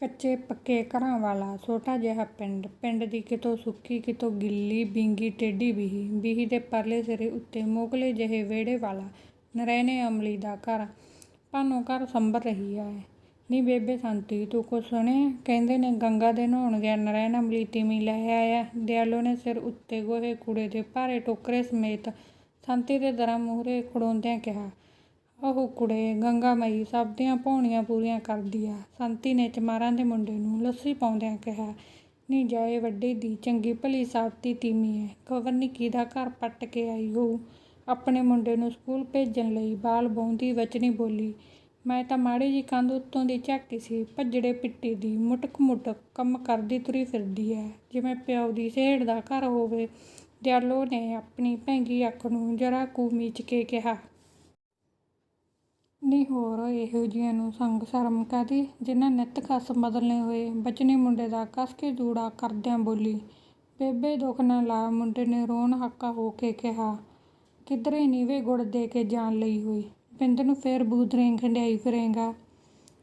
ਕੱਚੇ ਪੱਕੇ ਘਰਾਂ ਵਾਲਾ, ਛੋਟਾ ਜਿਹਾ ਪਿੰਡ ਪਿੰਡ ਦੀ ਕਿਤੋਂ ਸੁੱਕੀ, ਕਿਤੋਂ ਗਿੱਲੀ, ਬਿੰਗੀ, ਟੇਢੀ ਬੀਹੀ ਬੀਹੀ ਦੇ ਪਰਲੇ ਸਿਰੇ ਉੱਤੇ ਮੋਕਲੇ ਜਿਹੇ ਵਿਹੜੇ ਵਾਲਾ, ਨਰੈਣੇ ਅਮਲੀ ਦਾ ਘਰ। ਭਾਨੋ ਘਰ ਸੰਭਰ ਰਹੀ ਐ ਨੀ ਬੇਬੇ ਸੰਤੀ, ਤੂੰ ਕੁਛ ਸੁਣਿਆ? ਕਹਿੰਦੇ ਨੇ, ਗੰਗਾ ਦੇ ਨਹਾਉਣ ਗਿਆ ਨਰੈਣ ਅਮਲੀ, ਤੀਵੀਂ ਲੈ ਆਇਆ। ਦਿਆਲੋ ਨੇ ਸਿਰ ਉੱਤੇ ਗੋਹੇ ਕੂੜੇ ਦੇ ਭਾਰੇ ਟੋਕਰੇ ਸਮੇਤ ਸੰਤੀ ਦੇ ਦਰਾਂ ਮੂਹਰੇ ਖੜੋਂਦਿਆਂ ਕਿਹਾ ਉਹ ਕੁੜੇ ਗੰਗਾ ਮਈ ਸਭ ਦੀਆਂ ਭੌਣੀਆਂ ਪੂਰੀਆਂ ਕਰਦੀ ਆ। ਸੰਤੀ ਨੇ ਚਮਾਰਾਂ ਦੇ ਮੁੰਡੇ ਨੂੰ ਲੱਸੀ ਪਾਉਂਦਿਆਂ ਕਿਹਾ, ਨੀ ਜਾਏ ਵੱਡੇ ਦੀ, ਚੰਗੀ ਭਲੀ ਸਾਬਤੀ ਤੀਮੀ ਐ। ਖਬਰ ਨੀ ਕਿਹਦਾ ਘਰ ਪੱਟ ਕੇ ਆਈ ਹੋਊ। ਆਪਣੇ ਮੁੰਡੇ ਨੂੰ ਸਕੂਲ ਭੇਜਣ ਲਈ ਬਾਲ ਬਾਉਂਦੀ ਵਚਨੀ ਬੋਲੀ। ਮੈਂ ਤਾਂ ਮਾੜੀ ਜੀ ਕੰਧ ਉੱਤੋਂ ਦੀ ਝਾਕੀ ਸੀ, ਭੱਜੜੇ ਪਿੱਟੀ ਦੀ ਮੁਟਕ ਮੁਟਕ ਕੰਮ ਕਰਦੀ ਤੁਰੀ ਫਿਰਦੀ ਐ। ਜਿਵੇਂ ਪਿਓ ਦੀ ਸੇੜ ਦਾ ਘਰ ਹੋਵੇ, ਦਿਆਲੋ ਨੇ ਆਪਣੀ ਭੈਂਗੀ ਅੱਖ ਨੂੰ ਜਰਾ ਕੁ ਮੀਚ ਕੇ ਕਿਹਾ। ਨੀ ਹੋਰ ਇਹੋ ਜਿਹੀਆਂ ਨੂੰ ਸੰਗ ਸ਼ਰਮ ਕਾਹਦੀ? ਜਿਨ੍ਹਾਂ ਨਿੱਤ ਖਸ ਬਦਲਨੇ ਹੋਏ, ਬਚਨੀ ਮੁੰਡੇ ਦਾ ਕਸ ਕੇ ਜੂੜਾ ਕਰਦਿਆਂ ਬੋਲੀ, ਬੇਬੇ ਦੁੱਖ ਨਾ ਲਾ, ਮੁੰਡੇ ਨੇ ਰੋਣ ਹੱਕਾ ਹੋ ਕੇ ਕਿਹਾ, ਕਿਧਰੇ ਨੀਵੇਂ ਗੁੜ ਦੇ ਕੇ ਜਾਨ ਲਈ ਹੋਈ ਬਿੰਦ ਨੂੰ ਫੇਰ ਬੂਦਰੇ ਖੰਡਿਆਈ ਫਿਰੇਗਾ।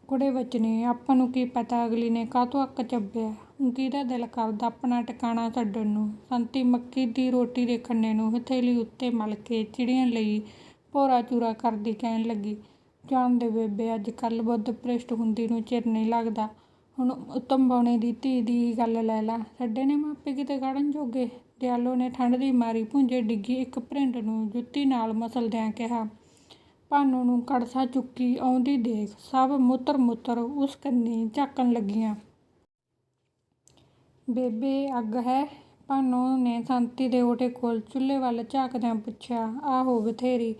ਕੁੜੇ ਵਚਨੇ ਆਪਾਂ ਨੂੰ ਕੀ ਪਤਾ ਅਗਲੀ ਨੇ ਕਾਹਤੋਂ ਅੱਕ ਚੱਬਿਆ? ਕਿਹਦਾ ਦਿਲ ਕਰਦਾ ਆਪਣਾ ਟਿਕਾਣਾ ਛੱਡਣ ਨੂੰ। ਸੰਤੀ ਮੱਕੀ ਦੀ ਰੋਟੀ ਦੇ ਖੰਨੇ ਨੂੰ ਹਥੇਲੀ ਉੱਤੇ ਮਲ ਕੇ ਚਿੜੀਆਂ ਲਈ ਭੋਰਾ ਚੂਰਾ ਕਰਦੀ ਕਹਿਣ ਲੱਗੀ ਜਾਣ ਦੇ ਬੇਬੇ, ਅੱਜ ਕੱਲ੍ਹ ਬੁੱਧ ਭ੍ਰਿਸ਼ਟ ਹੁੰਦੀ ਨੂੰ ਚਿਰ ਨਹੀਂ ਲੱਗਦਾ। ਹੁਣ ਉੱਤਮ ਬੌਣੇ ਦੀ ਧੀ ਦੀ ਹੀ ਗੱਲ ਲੈ ਲਾ। ਛੱਡੇ ਨੇ ਮਾਪੇ ਕਿਤੇ ਖੜਨ ਜੋਗੇ? ਦਿਆਲੋ ਨੇ ਠੰਡ ਦੀ ਮਾਰੀ ਭੁੰਜੇ ਡਿੱਗੀ, ਇੱਕ ਭਰਿੰਡ ਨੂੰ ਜੁੱਤੀ ਨਾਲ ਮਸਲਦਿਆਂ ਕਿਹਾ, ਭਾਨੋ ਨੂੰ ਕੜਸਾ ਚੁੱਕੀ ਆਉਂਦੀ ਦੇਖ, ਸਭ ਮੁੱਤਰ ਮੁੱਤਰ ਉਸ ਕੰਨੀ ਝਾਕਣ ਲੱਗੀਆਂ। ਬੇਬੇ, ਅੱਗ ਹੈ? ਭਾਨੋ ਨੇ ਸੰਤੀ ਦੇ ਓਟੇ ਕੋਲ ਚੁੱਲ੍ਹੇ ਵੱਲ ਝਾਕਦਿਆਂ ਪੁੱਛਿਆ, ਆਹੋ, ਬਥੇਰੀ।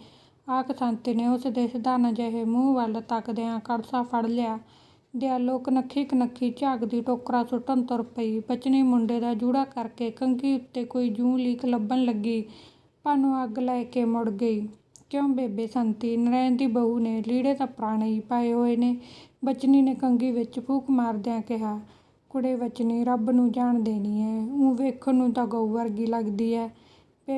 ਆਖ ਸੰਤੀ ਨੇ ਉਸ ਦੇ ਸਧਾਰਨ ਜਿਹੇ ਮੂੰਹ ਵੱਲ ਤੱਕਦਿਆਂ ਕੜਸਾ ਫੜ ਲਿਆ। ਦਿਆਲੋ ਕਨੱਖੀ ਕਨੱਖੀ ਝਾਕਦੀ ਟੋਕਰਾ ਸੁੱਟਣ ਤੁਰ ਪਈ। ਬਚਨੀ ਮੁੰਡੇ ਦਾ ਜੂੜਾ ਕਰਕੇ ਕੰਘੀ ਉੱਤੇ ਕੋਈ ਜੂੰ ਲੀਕ ਲੱਭਣ ਲੱਗੀ, ਭਾਨੂੰ ਅੱਗ ਲੈ ਕੇ ਮੁੜ ਗਈ। ਕਿਉਂ ਬੇਬੇ ਸੰਤੀ, ਨਰੈਣ ਦੀ ਬਹੂ ਨੇ ਲੀੜੇ ਤਾਂ ਪੁਰਾਣੇ ਹੀ ਪਾਏ ਹੋਏ ਨੇ। ਬਚਨੀ ਨੇ ਕੰਘੀ ਵਿੱਚ ਫੂਕ ਮਾਰਦਿਆਂ ਕਿਹਾ, ਕੁੜੇ ਬਚਨੀ, ਰੱਬ ਨੂੰ ਜਾਣ ਦੇਣੀ ਐ। ਊਂ ਵੇਖਣ ਨੂੰ ਤਾਂ ਗਊ ਵਰਗੀ ਲੱਗਦੀ ਐ।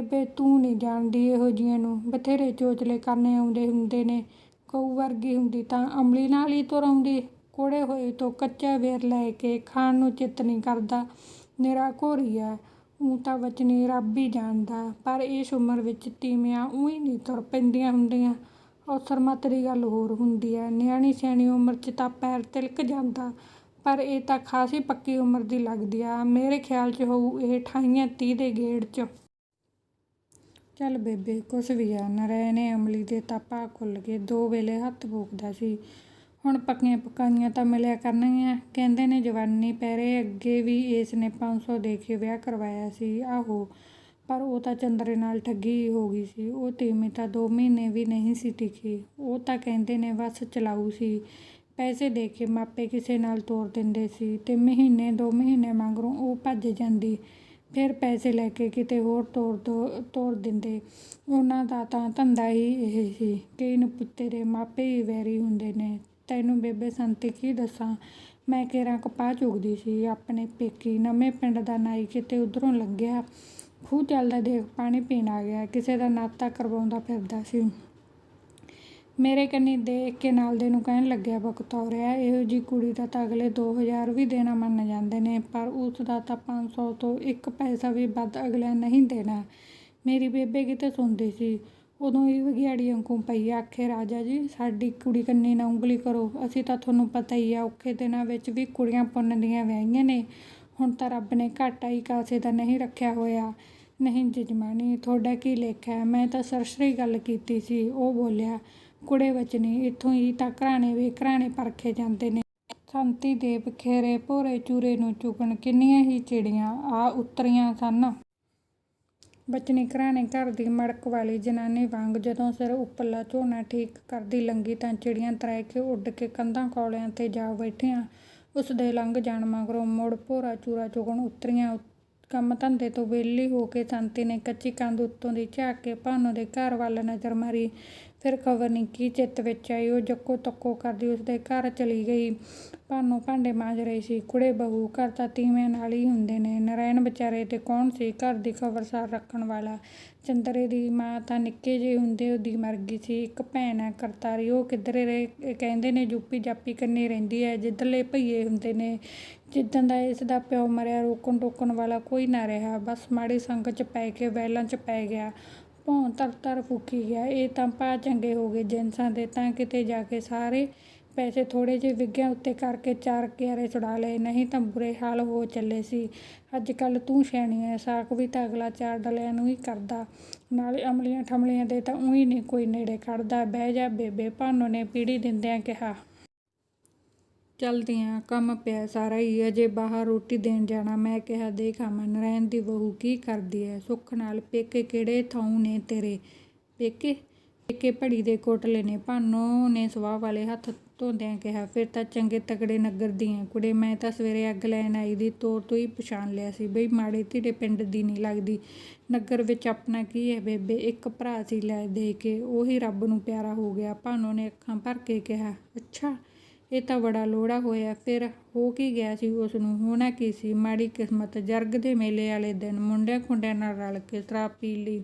ਬੇਬੇ ਤੂੰ ਨਹੀਂ ਜਾਣਦੀ ਇਹੋ ਜਿਹੀਆਂ ਨੂੰ। ਬਥੇਰੇ ਚੋਚਲੇ ਕਰਨੇ ਆਉਂਦੇ ਹੁੰਦੇ ਨੇ। ਗਊ ਵਰਗੀ ਹੁੰਦੀ ਤਾਂ ਅਮਲੀ ਨਾਲ ਹੀ ਤੁਰ ਆਉਂਦੀ। ਕੋੜੇ ਹੋਏ ਤੋਂ ਕੱਚਾ ਵੇਰ ਲੈ ਕੇ ਖਾਣ ਨੂੰ ਚਿੱਤ ਨਹੀਂ ਕਰਦਾ। ਨਿਰਾ ਘੋਰੀ ਐ, ਊਂ ਤਾਂ ਬਚਨੀ ਰੱਬ ਹੀ ਜਾਣਦਾ। ਪਰ ਇਸ ਉਮਰ ਵਿੱਚ ਤੀਵੀਆਂ ਊਂ ਨਹੀਂ ਤੁਰ ਪੈਂਦੀਆਂ ਹੁੰਦੀਆਂ। ਅਵਸਰ ਮੱਤ ਦੀ ਗੱਲ ਹੋਰ ਹੁੰਦੀ ਐ, ਨਿਆਣੀ ਸਿਆਣੀ ਉਮਰ 'ਚ ਤਾਂ ਪੈਰ ਤਿਲਕ ਜਾਂਦਾ। ਪਰ ਇਹ ਤਾਂ ਖਾਸੀ ਪੱਕੀ ਉਮਰ ਦੀ ਲੱਗਦੀ ਆ। ਮੇਰੇ ਖਿਆਲ 'ਚ ਹੋਊ ਇਹ ਅਠਾਈਆਂ ਤੀਹ ਦੇ ਗੇੜ 'ਚ। ਚੱਲ ਬੇਬੇ, ਕੁਛ ਵੀ ਆ। ਨਰੈਣੇ ਅਮਲੀ ਦੇ ਤਾਂ ਭਾਅ ਖੁੱਲ੍ਹ ਗਏ ਦੋ ਵੇਲੇ ਹੱਥ ਫੂਕਦਾ ਸੀ। ਹੁਣ ਪੱਕੀਆਂ ਪਕਾਈਆਂ ਤਾਂ ਮਿਲਿਆ ਕਰਨਗੀਆਂ। ਕਹਿੰਦੇ ਨੇ, ਜਵਾਨੀ ਪੈਰੇ ਅੱਗੇ ਵੀ ਇਸ ਨੇ ਪੰਜ ਸੌ ਦੇ ਕੇ ਵਿਆਹ ਕਰਵਾਇਆ ਸੀ। ਆਹੋ, ਪਰ ਉਹ ਤਾਂ ਚੰਦਰੇ ਨਾਲ ਠੱਗੀ ਹੋ ਗਈ ਸੀ। ਉਹ ਤੀਮੀ ਤਾਂ ਦੋ ਮਹੀਨੇ ਵੀ ਨਹੀਂ ਸੀ ਟਿਕੀ। ਉਹ ਤਾਂ ਕਹਿੰਦੇ ਨੇ, ਬਸ ਚਲਾਊ ਸੀ। ਪੈਸੇ ਦੇ ਕੇ ਮਾਪੇ ਕਿਸੇ ਨਾਲ ਤੋਰ ਦਿੰਦੇ ਸੀ ਤੇ ਮਹੀਨੇ ਦੋ ਮਹੀਨੇ ਮਗਰੋਂ ਉਹ ਭੱਜ ਜਾਂਦੀ। ਫਿਰ ਪੈਸੇ ਲੈ ਕੇ ਕਿਤੇ ਹੋਰ ਤੋਰ ਦੋ ਤੋਰ ਦਿੰਦੇ। ਉਹਨਾਂ ਦਾ ਤਾਂ ਧੰਦਾ ਹੀ ਇਹ ਸੀ ਕਈ ਨਪੁੱਤੇ ਦੇ ਮਾਪੇ ਹੀ ਵੈਰੀ ਹੁੰਦੇ ਨੇ। ਤੈਨੂੰ ਬੇਬੇ ਸੰਤੀ ਕੀ ਦੱਸਾਂ? ਮੈਂ ਕੇਰਾਂ ਕਪਾਹ ਚੁਗਦੀ ਸੀ। ਆਪਣੇ ਪੇਕੀ ਨਵੇਂ ਪਿੰਡ ਦਾ ਨਾਈ ਕਿਤੇ ਉਧਰੋਂ ਲੰਘਿਆ। ਖੂਹ ਚੱਲਦਾ ਦੇਖ ਪਾਣੀ ਪੀਣ ਆ ਗਿਆ। ਕਿਸੇ ਦਾ ਨਾਤਾ ਕਰਵਾਉਂਦਾ ਫਿਰਦਾ ਸੀ। ਮੇਰੇ ਕੰਨੀ ਦੇਖ ਕੇ ਨਾਲ ਦੇ ਨੂੰ ਕਹਿਣ ਲੱਗਿਆ ਬਕਤੌਰਿਆ ਇਹੋ ਜੀ ਕੁੜੀ ਦਾ ਤਾਂ ਅਗਲੇ 2000 ਵੀ ਦੇਣਾ ਮੰਨ ਜਾਂਦੇ ਨੇ, ਪਰ ਉਸ ਦਾ ਤਾਂ 500 ਤੋਂ ਇੱਕ ਪੈਸਾ ਵੀ ਵੱਧ ਅਗਲਿਆਂ ਨਹੀਂ ਦੇਣਾ। ਮੇਰੀ ਬੇਬੇ ਕਿਤੇ ਸੁਣਦੀ ਸੀ। ਉਦੋਂ ਹੀ ਵਿਗਿਆੜੀ ਅੰਕੂ ਪਈ ਆਖੇ ਰਾਜਾ ਜੀ, ਸਾਡੀ ਕੁੜੀ ਕੰਨੀ ਨਾ ਉਂਗਲੀ ਕਰੋ। ਅਸੀਂ ਤਾਂ ਤੁਹਾਨੂੰ ਪਤਾ ਹੀ ਆ, ਔਖੇ ਦਿਨਾਂ ਵਿੱਚ ਵੀ ਕੁੜੀਆਂ ਪੁੰਨ ਦੀਆਂ ਵਿਆਹੀਆਂ ਨੇ। ਹੁਣ ਤਾਂ ਰੱਬ ਨੇ ਘਾਟਾ ਹੀ ਕਾਸੇ ਦਾ ਨਹੀਂ ਰੱਖਿਆ ਹੋਇਆ। ਨਹੀਂ ਜਜਮਾਨੀ, ਤੁਹਾਡਾ ਕੀ ਲੇਖਾ ਹੈ? ਮੈਂ ਤਾਂ ਸਰਸਰੀ ਗੱਲ ਕੀਤੀ ਸੀ, ਉਹ ਬੋਲਿਆ ਕੁੜੇ ਵਚਨੀ, ਇੱਥੋਂ ਹੀ ਤਾਂ ਘਰਾਣੇ ਵੇ ਘਰਾਣੇ ਪਰਖੇ ਜਾਂਦੇ ਨੇ। ਸੰਤੀ ਦੇ ਬਖੇਰੇ ਭੋਰੇ ਚੂਰੇ ਨੂੰ ਚੁਗਣ, ਕਿੰਨੀਆਂ ਹੀ ਚਿੜੀਆਂ, ਆ ਉਤਰੀਆਂ ਸਨ। ਬਚਨੀ ਘਰਾਣੇ ਘਰ ਦੀ ਮੜਕ ਵਾਲੀ ਜਨਾਨੀ ਵਾਂਗ ਜਦੋਂ ਸਿਰ ਉੱਪਰਲਾ ਝੋਨਾ ਠੀਕ ਕਰਦੀ ਲੰਘੀ ਤਾਂ ਚਿੜੀਆਂ ਤਰੇ ਕੇ ਉੱਡ ਕੇ ਕੰਧਾਂ ਕੌਲਿਆਂ ਤੇ ਜਾ ਬੈਠੀਆਂ। ਉਸ ਦੇ ਲੰਘ ਜਾਣ ਮਗਰੋਂ ਮੁੜ ਭੋਰਾ ਚੂਰਾ ਚੁਗਣ ਉਤਰੀਆਂ। ਕੰਮ ਧੰਦੇ ਤੋਂ ਵਿਹਲੀ ਹੋ ਕੇ ਸੰਤੀ ਨੇ ਕੱਚੀ ਕੰਧ ਉੱਤੋਂ ਦੀ ਝਾਕ ਕੇ ਭਾਨੋ ਦੇ ਘਰ ਵੱਲ ਨਜ਼ਰ ਮਾਰੀ। ਫਿਰ ਖਬਰ ਨਹੀਂ ਕੀ ਚਿੱਤ ਵਿੱਚ ਆਈ, ਉਹ ਜੱਕੋ ਤੱਕੋ ਕਰਦੀ, ਉਸਦੇ ਘਰ ਚਲੀ ਗਈ। ਭਾਨੋ ਭਾਂਡੇ ਮਾਂਜ ਰਹੀ ਸੀ, ਕੁੜੇ ਬਹੂ ਘਰ ਤਾਂ ਤੀਵਿਆਂ ਨਾਲ ਹੀ ਹੁੰਦੇ ਨੇ। ਨਰਾਇਣ ਵਿਚਾਰੇ ਤੇ ਕੌਣ ਸੀ? ਘਰ ਦੀ ਖਬਰਸਾਰ ਰੱਖਣ ਵਾਲਾ। ਚੰਦਰੇ ਦੀ ਮਾਂ ਤਾਂ ਨਿੱਕੇ ਜਿਹੇ ਹੁੰਦੇ ਉਹਦੀ ਮਰ ਗਈ ਸੀ। ਇੱਕ ਭੈਣ ਹੈ ਕਰਤਾਰੀ, ਉਹ ਕਿੱਧਰੇ ਰਹੇ, ਕਹਿੰਦੇ ਨੇ ਜੁੱਪੀ ਜਾਪੀ ਕੰਨੀ ਰਹਿੰਦੀ ਹੈ। ਜਿੱਧਰਲੇ ਭਈਏ ਹੁੰਦੇ ਨੇ ਜਿੱਦਣ ਦਾ ਇਸ ਦਾ ਪਿਓ ਮਰਿਆ ਰੋਕਣ ਟੋਕਣ ਵਾਲਾ ਕੋਈ ਨਾ ਰਿਹਾ। ਬਸ ਮਾੜੀ ਸੰਗਤ 'ਚ ਪੈ ਕੇ ਵੈਲਾਂ 'ਚ ਪੈ ਗਿਆ। ਭੌਂ ਤਰ ਤਰ ਫੂਕੀ ਗਿਆ। ਇਹ ਤਾਂ ਪਾ ਚੰਗੇ ਹੋ ਗਏ ਜਿਨਸਾਂ ਦੇ। ਤਾਂ ਕਿਤੇ ਜਾ ਕੇ ਸਾਰੇ ਪੈਸੇ ਥੋੜੇ ਜਿਹੇ ਵਿੱਘਿਆਂ ਉੱਤੇ ਕਰਕੇ ਚਾਰ ਕਿਆਰੇ ਛੁਡਾ ਲਏ। ਨਹੀਂ ਤਾਂ ਬੁਰੇ ਹਾਲ ਹੋ ਚੱਲੇ ਸੀ। ਅੱਜ ਕੱਲ ਤੂੰ ਸਿਆਣੀ ਐ। ਸਾਕ ਵੀ ਤਾਂ ਅਗਲਾ ਚਾਰ ਡਲਿਆਂ ਨੂੰ ਹੀ ਕਰਦਾ। ਨਾਲੇ ਅਮਲੀਆਂ ਠਮਲੀਆਂ ਦੇ ਤਾਂ ਉਹੀ ਨਹੀਂ ਕੋਈ ਨੇੜੇ ਖੜਦਾ। ਬਹਿ ਜਾ ਬੇਬੇ। ਭਾਨੋ ਨੇ ਪੀੜੀ ਦਿੰਦਿਆਂ ਕਿਹਾ ਚਲਦੀਆਂ, ਕੰਮ ਪਿਆ ਸਾਰਾ ਹੀ ਅਜੇ ਬਾਹਰ ਰੋਟੀ ਦੇਣ ਜਾਣਾ, ਮੈਂ ਕਿਹਾ, ਦੇਖ ਅਮਨ ਨਰੈਣ ਦੀ ਬਹੂ ਕੀ ਕਰਦੀ ਐ ਸੁੱਖ ਨਾਲ, ਪੇਕੇ ਕਿਹੜੇ ਥਾਂ ਨੇ ਤੇਰੇ? ਪੇਕੇ? ਪੇਕੇ ਭੜੀ ਦੇ ਕੋਟਲੇ ਨੇ, ਭਾਨੋ ਨੇ ਸਵਾਹ ਵਾਲੇ ਹੱਥ ਧੋਂਦਿਆਂ ਕਿਹਾ, ਫਿਰ ਤਾਂ ਚੰਗੇ ਤਗੜੇ ਨਗਰ ਦੀਆਂ ਕੁੜੇ, ਮੈਂ ਤਾਂ ਸਵੇਰੇ ਅੱਗ ਲੈਣ ਆਈ ਦੀ, ਤੋਰ ਤੋਂ ਹੀ ਪਛਾਣ ਲਿਆ ਸੀ, ਬਈ ਮਾੜੇ ਧੀੜੇ ਪਿੰਡ ਦੀ ਨਹੀਂ ਲੱਗਦੀ। ਨਗਰ ਵਿੱਚ ਆਪਣਾ ਕੀ ਹੈ ਬੇਬੇ? ਇੱਕ ਭਰਾ ਸੀ ਲੈ ਦੇ ਕੇ, ਉਹੀ ਰੱਬ ਨੂੰ ਪਿਆਰਾ ਹੋ ਗਿਆ, ਭਾਨੋ ਨੇ ਅੱਖਾਂ ਭਰ ਕੇ ਕਿਹਾ, ਅੱਛਾ ਇਹ ਤਾਂ ਬੜਾ ਲੋੜਾ ਹੋਇਆ। ਫਿਰ ਹੋ ਕੀ ਗਿਆ ਸੀ ਉਸ ਨੂੰ ਹੋਣਾ ਕੀ ਸੀ? ਮਾੜੀ ਕਿਸਮਤ ਜਰਗ ਦੇ ਮੇਲੇ ਵਾਲੇ ਦਿਨ ਮੁੰਡਿਆਂ ਖੁੰਡਿਆਂ ਨਾਲ ਰਲ ਕੇ ਸ਼ਰਾਬ ਪੀ ਲਈ।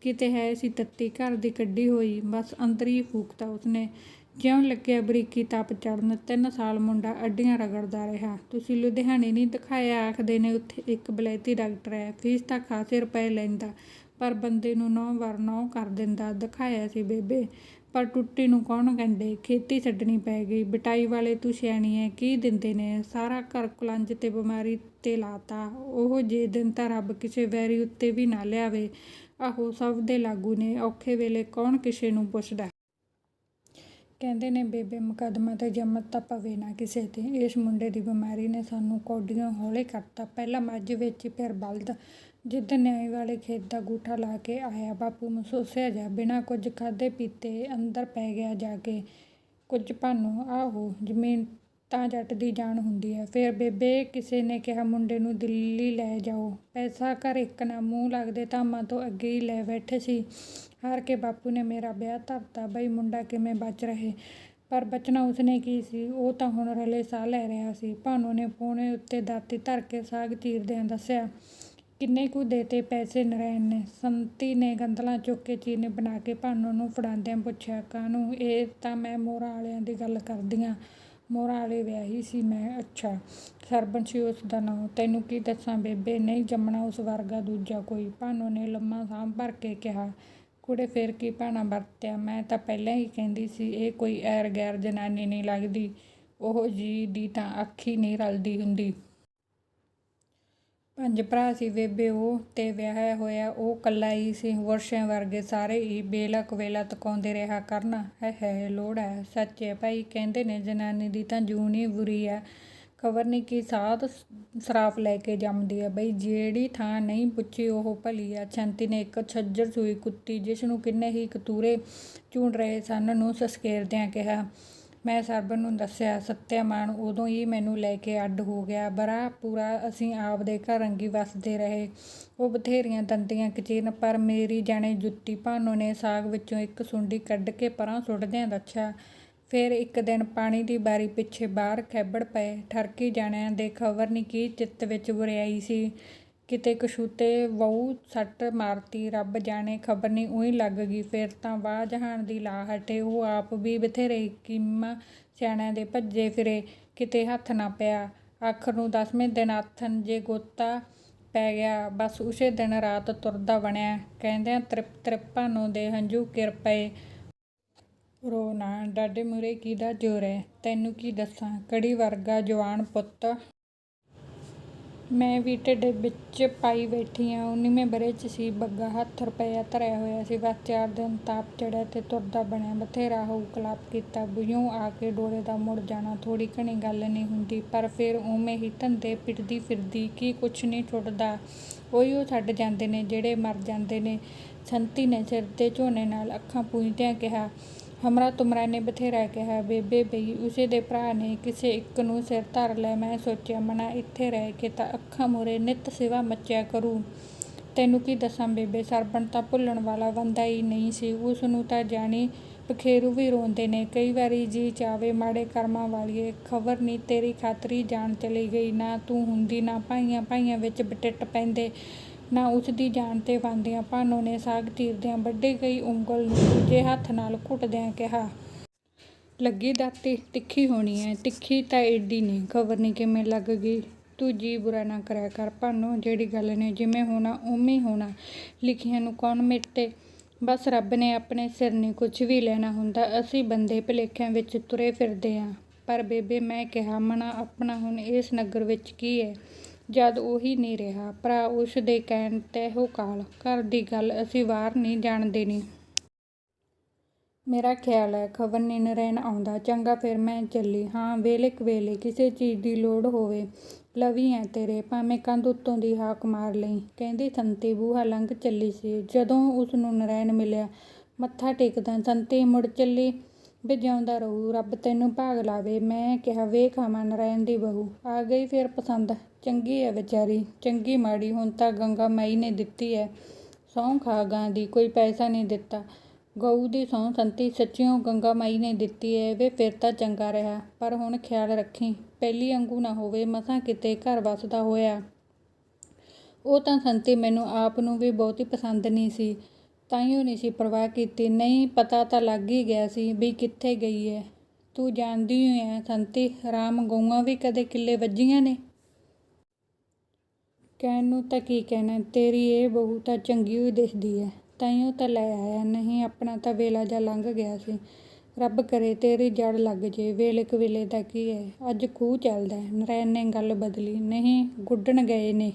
ਕਿਤੇ ਹੈ ਸੀ ਤੱਤੀ, ਘਰ ਦੀ ਕੱਢੀ ਹੋਈ। ਬਸ ਅੰਦਰ ਹੀ ਫੂਕਤਾ ਉਸਨੇ। ਜਿਉਂ ਲੱਗਿਆ ਬਰੀਕੀ ਤਪ ਚੜਨ ਤਿੰਨ ਸਾਲ ਮੁੰਡਾ ਅੱਡੀਆਂ ਰਗੜਦਾ ਰਿਹਾ। ਤੁਸੀਂ ਲੁਧਿਆਣੇ ਨਹੀਂ ਦਿਖਾਇਆ? ਆਖਦੇ ਨੇ ਉੱਥੇ ਇੱਕ ਬਲੈਤੀ ਡਾਕਟਰ ਹੈ। ਫੀਸ ਤਾਂ ਖਾਸੇ ਰੁਪਏ ਲੈਂਦਾ, ਪਰ ਬੰਦੇ ਨੂੰ ਨੌ ਵਾਰ ਨੌ ਕਰ ਦਿੰਦਾ। ਦਿਖਾਇਆ ਸੀ ਬੇਬੇ। ਪਰ ਟੁੱਟੀ ਨੂੰ ਕੌਣ ਕਹਿੰਦੇ? ਖੇਤੀ ਛੱਡਣੀ ਪੈ ਗਈ। ਬਟਾਈ ਵਾਲੇ ਤੂੰ ਸਿਆਣੀ ਐ ਕੀ ਦਿੰਦੇ ਨੇ? ਸਾਰਾ ਘਰ ਕੁਲੰਜ ਤੇ ਬਿਮਾਰੀ ਤੇ ਲਾਤਾ। ਉਹ ਜੇ ਦਿਨ ਤਾਂ ਰੱਬ ਕਿਸੇ ਵੈਰੀ ਉੱਤੇ ਵੀ ਨਾ ਲਿਆਵੇ। ਆਹੋ, ਸਭ ਦੇ ਲਾਗੂ ਨੇ। ਔਖੇ ਵੇਲੇ ਕੌਣ ਕਿਸੇ ਨੂੰ ਪੁੱਛਦਾ? ਕਹਿੰਦੇ ਨੇ, ਬੇਬੇ, ਮੁਕੱਦਮਾ ਤੇ ਜੰਮਤ ਤਾਂ ਪਵੇ ਨਾ ਕਿਸੇ ਤੇ। ਇਸ ਮੁੰਡੇ ਦੀ ਬਿਮਾਰੀ ਨੇ ਸਾਨੂੰ ਕੌਡੀਆਂ ਹੌਲੇ ਕਰਤਾ। ਪਹਿਲਾਂ ਮੱਝ ਵੇਚੀ, ਫਿਰ ਬਲਦ। ਜਿੱਦ ਨਿਆਈ ਵਾਲੇ ਖੇਤ ਦਾ ਗੂਠਾ ਲਾ ਕੇ ਆਇਆ, ਬਾਪੂ ਮਸੂਸਿਆ ਜਾ, ਬਿਨਾਂ ਕੁਝ ਖਾਧੇ ਪੀਤੇ ਅੰਦਰ ਪੈ ਗਿਆ ਜਾ ਕੇ। ਕੁਝ ਭਾਨੋ, ਆਹੋ, ਜ਼ਮੀਨ ਤਾਂ ਜੱਟ ਦੀ ਜਾਨ ਹੁੰਦੀ ਹੈ ਫਿਰ ਬੇਬੇ ਕਿਸੇ ਨੇ ਕਿਹਾ, ਮੁੰਡੇ ਨੂੰ ਦਿੱਲੀ ਲੈ ਜਾਓ। ਪੈਸਾ ਘਰ ਇੱਕ ਨਾ, ਮੂੰਹ ਲੱਗਦੇ ਧਾਮਾਂ ਤੋਂ ਅੱਗੇ ਹੀ ਲੈ ਬੈਠੇ ਸੀ। ਹਾਰ ਕੇ ਬਾਪੂ ਨੇ ਮੇਰਾ ਵਿਆਹ ਧਰਤਾ, ਬਈ ਮੁੰਡਾ ਕਿਵੇਂ ਬਚ ਰਹੇ? ਪਰ ਬਚਣਾ ਉਸਨੇ ਕੀ ਸੀ? ਉਹ ਤਾਂ ਹੁਣ ਰਲੇ ਸਾਹ ਲੈ ਰਿਹਾ ਸੀ। ਭਾਨੋ ਨੇ ਪੋਣੇ ਉੱਤੇ ਦਾਤੀ ਧਰ ਕੇ ਸਾਗ ਚੀਰਦਿਆਂ ਦੱਸਿਆ ਕਿੰਨੇ ਕੁ ਦੇਤੇ ਪੈਸੇ ਨਰੈਣ ਨੇ? ਸੰਤੀ ਨੇ ਗੰਦਲਾਂ ਚੁੱਕ ਕੇ ਚੀਰਨੇ ਬਣਾ ਕੇ ਭਾਨੋ ਨੂੰ ਫੜਾਉਂਦਿਆਂ ਪੁੱਛਿਆ, ਕਾਹਨੂੰ? ਇਹ ਤਾਂ ਮੈਂ ਮੋਹਰਾਂ ਵਾਲਿਆਂ ਦੀ ਗੱਲ ਕਰਦੀ ਕਰਦੀਆਂ ਮੋਹਰਾਂ ਵਾਲੇ ਵਿਆਹੀ ਸੀ ਮੈਂ, ਅੱਛਾ। ਸਰਬਣ ਸੀ ਉਸ ਦਾ ਨਾਂ। ਤੈਨੂੰ ਕੀ ਦੱਸਾਂ ਬੇਬੇ? ਨਹੀਂ ਜੰਮਣਾ ਉਸ ਵਰਗਾ ਦੂਜਾ ਕੋਈ। ਭਾਨੋ ਨੇ ਲੰਮਾ ਸਾਹ ਭਰ ਕੇ ਕਿਹਾ, ਕੁੜੇ, ਫੇਰ ਕੀ ਭਾਣਾ ਵਰਤਿਆ? ਮੈਂ ਤਾਂ ਪਹਿਲਾਂ ਹੀ ਕਹਿੰਦੀ ਸੀ, ਇਹ ਕੋਈ ਐਰ ਗੈਰ ਜਨਾਨੀ ਨਹੀਂ ਲੱਗਦੀ। ਉਹ ਜੀ ਦੀ ਤਾਂ ਅੱਖ ਹੀ ਨਹੀਂ ਰਲਦੀ ਹੁੰਦੀ। ਪੰਜ ਭਰਾ ਸੀ ਬੇਬੇ ਉਹ ਤੇ ਵਿਆਹਿਆ ਹੋਇਆ ਉਹ ਕੱਲਾ ਹੀ ਸੀ। ਵਰਸ਼ਿਆਂ ਵਰਗੇ ਸਾਰੇ ਹੀ ਬੇਲਾ ਕਵੇਲਾ ਤਕਾਉਂਦੇ ਰਿਹਾ ਕਰਨ। ਹੈ ਹੈ ਲੋੜ ਹੈ, ਸੱਚ ਹੈ ਭਾਈ, ਕਹਿੰਦੇ ਨੇ, ਜਨਾਨੀ ਦੀ ਤਾਂ ਜੂਨ ਹੀ ਬੁਰੀ ਹੈ। ਖਬਰ ਨਹੀਂ ਕੀ ਸਾਧ ਸਰਾਫ ਲੈ ਕੇ ਜੰਮਦੀ ਹੈ ਬਈ, ਜਿਹੜੀ ਥਾਂ ਨਹੀਂ ਪੁੱਛੀ ਉਹ ਭਲੀ ਆ ਛੰਤੀ ਨੇ ਇੱਕ ਛੱਜਰ ਸੂਈ ਕੁੱਤੀ ਜਿਸ ਨੂੰ ਕਿੰਨੇ ਹੀ ਕਤੂਰੇ ਚੂੰਡ ਰਹੇ ਸਨ, ਨੂੰ ਸਸਕੇਰਦਿਆਂ ਕਿਹਾ ਮੈਂ ਸਰਬਨ ਨੂੰ ਦੱਸਿਆ ਸੱਤਿਆਮਾਨ ਉਦੋਂ ਹੀ ਮੈਨੂੰ ਲੈ ਕੇ ਅੱਡ ਹੋ ਗਿਆ। ਬਰਾ ਪੂਰਾ ਅਸੀਂ ਆਪਦੇ ਘਰ ਅੰਗੀ ਵਸਦੇ ਰਹੇ। ਉਹ ਬਥੇਰੀਆਂ ਦੰਦੀਆਂ ਕਚੀਰਨ ਪਰ ਮੇਰੀ ਜਾਣੇ ਜੁੱਤੀ ਭਾਨੋ ਨੇ ਸਾਗ ਵਿੱਚੋਂ ਇੱਕ ਸੁੰਡੀ ਕੱਢ ਕੇ ਪਰਾਂ ਸੁੱਟਦਿਆਂ ਦੱਸਿਆ। ਫਿਰ ਇੱਕ ਦਿਨ ਪਾਣੀ ਦੀ ਬਾਰੀ ਪਿੱਛੇ ਬਾਹਰ ਖੈਬੜ ਪਏ। ਠਰਕੀ ਜਾਣਿਆਂ ਦੇ ਖਬਰ ਨਹੀਂ ਕੀ ਚਿੱਤ ਵਿੱਚ ਬੁਰਿਆਈ ਸੀ। ਕਿਤੇ ਕਛੂਤੇ ਵਹੂ ਸੱਟ ਮਾਰਤੀ, ਰੱਬ ਜਾਣੇ ਖਬਰ ਨਹੀਂ ਉਹੀ ਲੱਗ ਗਈ। ਫਿਰ ਤਾਂ ਵਾਹ ਜਹਾਨ ਦੀ ਲਾ ਹਟੇ, ਉਹ ਆਪ ਵੀ ਬਥੇਰੇ ਕੀਮਾ ਸਿਆਣਿਆਂ ਦੇ ਭੱਜੇ ਫਿਰੇ, ਕਿਤੇ ਹੱਥ ਨਾ ਪਿਆ। ਆਖਰ ਨੂੰ ਦਸਵੇਂ ਦਿਨ ਆਥਣ ਜੇ ਗੋਤਾ ਪੈ ਗਿਆ, ਬਸ ਉਸੇ ਦਿਨ ਰਾਤ ਤੁਰਦਾ ਬਣਿਆ। ਕਹਿੰਦਿਆਂ ਤ੍ਰਿਪ ਤ੍ਰਿਪਾਂ ਨੂੰ ਦੇ ਹੰਝੂ ਕਿਰ ਪਏ। ਰੋ ਨਾ ਡਾਡੇ ਮੂਰੇ ਕਿਹਦਾ ਜ਼ੋਰ ਹੈ ਤੈਨੂੰ ਕੀ ਦੱਸਾਂ? ਕੜੀ ਵਰਗਾ ਜਵਾਨ ਪੁੱਤ ਮੈਂ ਵੀ ਢਿੱਡ ਵਿੱਚ ਪਾਈ ਬੈਠੀ ਆ। ਉਨੀਵੇਂ ਬਰੇ ਚ ਸੀ ਬੱਗਾ, ਹੱਥ ਰੁਪਇਆ ਧਰਿਆ ਹੋਇਆ ਸੀ। ਬਸ ਚਾਰ ਦਿਨ ਤਾਪ ਚੜਿਆ ਤੇ ਤੁਰਦਾ ਬਣਿਆ। ਬਥੇਰਾ ਹੋਊ ਕਲਾਪ ਕੀਤਾ। ਬੁਝੋਂ ਆ ਕੇ ਡੋਲੇ ਦਾ ਮੁੜ ਜਾਣਾ ਥੋੜੀ ਘਣੀ ਗੱਲ ਨਹੀਂ ਹੁੰਦੀ। ਪਰ ਫਿਰ ਉਵੇਂ ਹੀ ਧੰਦੇ ਪਿੜਦੀ ਫਿਰਦੀ ਕੀ ਕੁਛ ਨਹੀਂ ਟੁੱਟਦਾ। ਉਹੀ ਉਹ ਛੱਡ ਜਾਂਦੇ ਨੇ, ਜਿਹੜੇ ਮਰ ਜਾਂਦੇ ਨੇ। ਸੰਤੀ ਨੇ ਸਿਰ ਤੇ ਝੋਨੇ ਨਾਲ ਅੱਖਾਂ ਪੂੰਝਦਿਆਂ ਕਿਹਾ ਹਮਰਾ ਤੁਮਰਾ ਨੇ ਬਥੇਰਾ ਕਿਹਾ ਬੇਬੇ ਬਈ ਉਸੇ ਦੇ ਭਰਾ ਨੇ ਕਿਸੇ ਇੱਕ ਨੂੰ ਸਿਰ ਧਰ ਲੈ ਮੈਂ ਸੋਚਿਆ ਮਨਾ ਇੱਥੇ ਰਹਿ ਕੇ ਤਾਂ ਅੱਖਾਂ ਮੂਹਰੇ ਨਿੱਤ ਸਿਵਾ ਮੱਚਿਆ ਕਰੂ ਤੈਨੂੰ ਕੀ ਦੱਸਾਂ ਬੇਬੇ ਸਰਬਣ ਤਾਂ ਭੁੱਲਣ ਵਾਲਾ ਬੰਦਾ ਹੀ ਨਹੀਂ ਸੀ ਉਸ ਨੂੰ ਤਾਂ ਜਾਣੀ ਪਖੇਰੂ ਵੀ ਰੋਂਦੇ ਨੇ ਕਈ ਵਾਰੀ ਜੀ ਚਾਵੇ ਮਾੜੇ ਕਰਮਾਂ ਵਾਲੀਏ ਖਬਰ ਨਹੀਂ ਤੇਰੀ ਖਾਤਰੀ ਜਾਣ ਚਲੀ ਗਈ ਨਾ ਤੂੰ ਹੁੰਦੀ ਨਾ ਭਾਈਆਂ ਭਾਈਆਂ ਵਿੱਚ ਬਟਿੱਟ ਪੈਂਦੇ ਨਾ ਉਸ ਦੀ ਜਾਨ ਤੇ ਪਾਉਂਦਿਆਂ ਭਾਨੋ ਨੇ ਸਾਗ ਚੀਰਦਿਆਂ ਵੱਢੀ ਗਈ ਉਂਗਲ ਨੂੰ ਦੂਜੇ ਹੱਥ ਨਾਲ ਘੁੱਟਦਿਆਂ ਕਿਹਾ, ਲੱਗੀ ਦਾਤੀ, ਤਿੱਖੀ ਹੋਣੀ ਹੈ ਤਿੱਖੀ ਤਾਂ ਏਡੀ ਨਹੀਂ ਖਬਰ ਨਹੀਂ ਕਿਵੇਂ ਲੱਗ ਗਈ? ਤੂੰ ਜੀ ਬੁਰਾ ਨਾ ਕਰਿਆ ਕਰ ਭਾਨੋ, ਜਿਹੜੀ ਗੱਲ ਨੇ ਜਿਵੇਂ ਹੋਣਾ, ਉਵੇਂ ਹੋਣਾ। ਲਿਖੀਆਂ ਨੂੰ ਕੌਣ ਮਿਟੇ? ਬਸ ਰੱਬ ਨੇ ਆਪਣੇ ਸਿਰ ਨੇ ਕੁਝ ਵੀ ਲੈਣਾ ਹੁੰਦਾ, ਅਸੀਂ ਬੰਦੇ ਭੁਲੇਖਿਆਂ ਵਿੱਚ ਤੁਰੇ ਫਿਰਦੇ ਆਂ। ਪਰ ਬੇਬੇ ਮੈਂ ਕਿਹਾ, ਮਨਾ ਆਪਣਾ ਹੁਣ ਇਸ ਨਗਰ ਵਿੱਚ ਕੀ ਹੈ ਜਦ ਉਹੀ ਨਹੀਂ ਰਿਹਾ। ਭਰਾ ਉਸ ਦੇ ਕਹਿਣ ਤੇ ਕਾਲ, ਘਰ ਦੀ ਗੱਲ ਅਸੀਂ ਬਾਹਰ ਨਹੀਂ ਜਾਣ ਦੇਣੀ ਮੇਰਾ ਖਿਆਲ ਹੈ ਖਬਰ ਨਹੀਂ ਨਰੈਣ ਆਉਂਦਾ, ਚੰਗਾ ਫਿਰ ਮੈਂ ਚੱਲੀ। ਹਾਂ, ਵੇਲੇ ਕਵੇਲੇ ਕਿਸੇ ਚੀਜ਼ ਦੀ ਲੋੜ ਹੋਵੇ, ਲਵੀ ਐ ਤੇਰੇ, ਭਾਵੇਂ ਕੰਧ ਉੱਤੋਂ ਦੀ ਹਾਕ ਮਾਰ ਲਈ। ਕਹਿੰਦੀ ਸੰਤੀ ਬੂਹਾ ਲੰਘ ਚੱਲੀ ਸੀ। ਜਦੋਂ ਉਸ ਨੂੰ ਨਰੈਣ ਮਿਲਿਆ, ਮੱਥਾ ਟੇਕਦਾ ਸੰਤੀ ਮੁੜ ਚੱਲੀ। ਵੀ ਜਿਉਂਦਾ ਰਹੂ, ਰੱਬ ਤੈਨੂੰ ਭਾਗ ਲਾਵੇ। ਮੈਂ ਕਿਹਾ, ਵੇਖ ਆਵਾਂ ਨਰੈਣ ਦੀ ਬਹੂ। ਆ ਗਈ ਫਿਰ ਪਸੰਦ। ਚੰਗੀ ਐ ਵਿਚਾਰੀ, ਚੰਗੀ ਮਾੜੀ। ਹੁਣ ਤਾਂ ਗੰਗਾ ਮਾਈ ਨੇ ਦਿੱਤੀ ਐ। ਸਹੁੰ ਖਾ ਗਾਂ ਦੀ, ਕੋਈ ਪੈਸਾ ਨਹੀਂ ਦਿੱਤਾ। ਗਊ ਦੀ ਸਹੁੰ ਸੰਤੀ ਸੱਚਿਓ ਗੰਗਾ ਮਾਈ ਨੇ ਦਿੱਤੀ ਐ। ਵੇ ਫਿਰ ਤਾਂ ਚੰਗਾ ਰਿਹਾ। ਪਰ ਹੁਣ ਖਿਆਲ ਰੱਖੀ, ਪਹਿਲੀ ਵਾਂਗੂ ਨਾ ਹੋਵੇ, ਮਸਾਂ ਕਿਤੇ ਘਰ ਵਸਦਾ ਹੋਇਆ। ਉਹ ਤਾਂ ਸੰਤੀ ਮੈਨੂੰ ਆਪ ਨੂੰ ਵੀ ਬਹੁਤੀ ਪਸੰਦ ਨਹੀਂ ਸੀ। ਤਾਈਓ ਨਹੀਂ ਸੀ ਪਰਵਾਹ ਕੀਤੀ। ਨਹੀਂ, ਪਤਾ ਤਾਂ ਲੱਗ ਹੀ ਗਿਆ ਸੀ ਵੀ ਕਿੱਥੇ ਗਈ ਹੈ ਤੂੰ ਜਾਣਦੀ ਹੀ ਐ, ਸੰਤੀ, ਰਾਮ ਗਊਆਂ ਵੀ ਕਦੇ ਕਿੱਲੇ ਵੱਜੀਆਂ ਨੇ? ਕਹਿਣ ਨੂੰ ਤਾਂ ਕੀ ਕਹਿਣਾ, ਤੇਰੀ ਇਹ ਬਹੂ ਤਾਂ ਚੰਗੀ ਹੋਈ ਦਿਖਦੀ ਹੈ ਤਾਈਓ ਤਾਂ ਲੈ ਆਇਆ, ਨਹੀਂ ਆਪਣਾ ਤਾਂ ਵੇਲਾ ਜਾ ਲੰਘ ਗਿਆ ਸੀ। ਰੱਬ ਕਰੇ ਤੇਰੀ ਜੜ ਲੱਗ ਜੇ, ਵੇਲੇ ਕਵੇਲੇ ਦਾ ਕੀ ਹੈ ਅੱਜ ਖੂਹ ਚੱਲਦਾ ਨਰੈਣ ਨੇ ਗੱਲ ਬਦਲੀ, ਨਹੀਂ ਗੁੱਡਣ ਗਏ ਨੇ।